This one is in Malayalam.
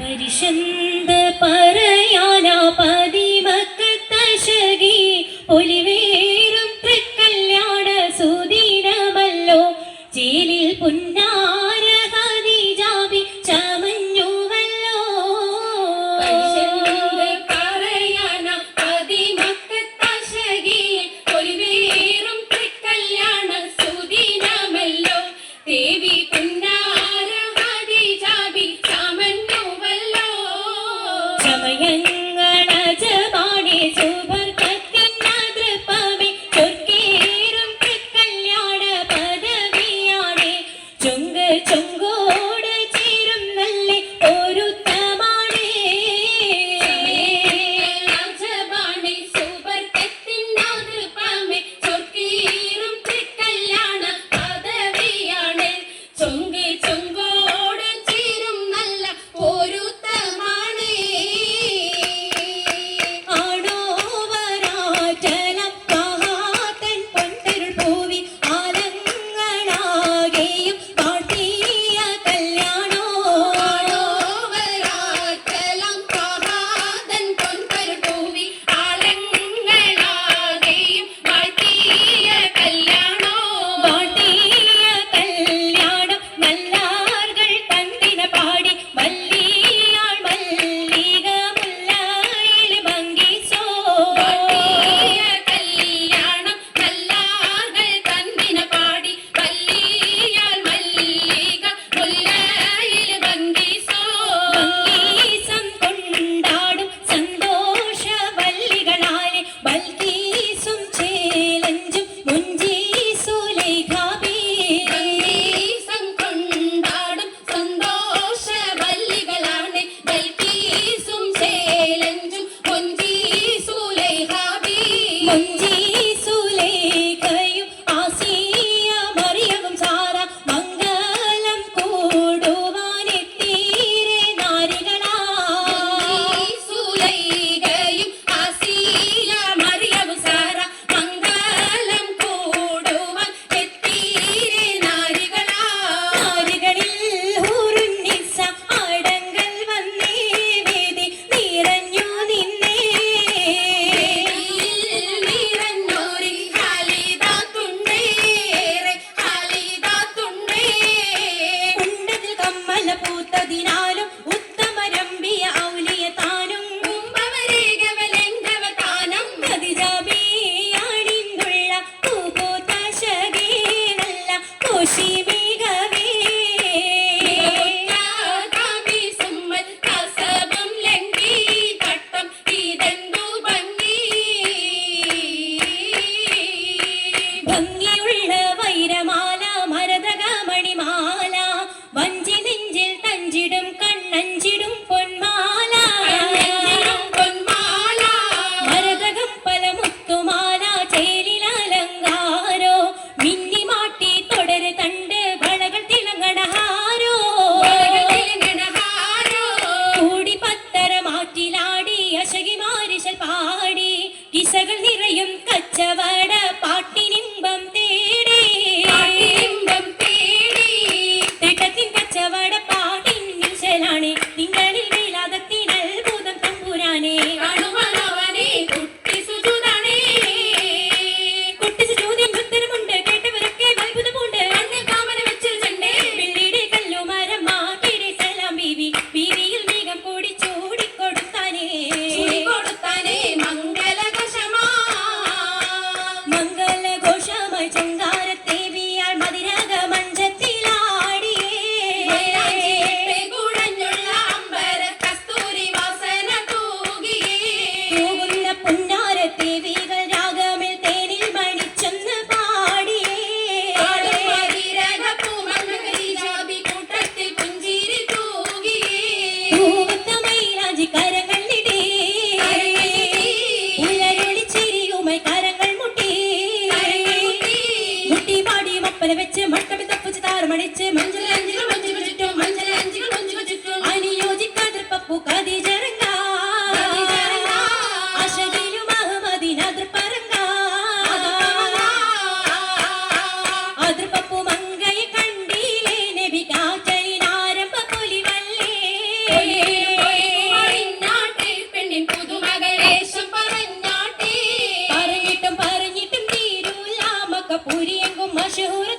പരിശന്ത പറയാനാ യൻ മടിച്ച് മട്ടമി തപ്പുചിതാർ മടിച്ച് മഞ്ചല മഞ്ചുകൾ ചുറ്റും മഞ്ചല മഞ്ചുകൾ ചുറ്റും. അനുയോജിക്കാതിർ പപ്പു പുരിയെങ്കും മഷൂർ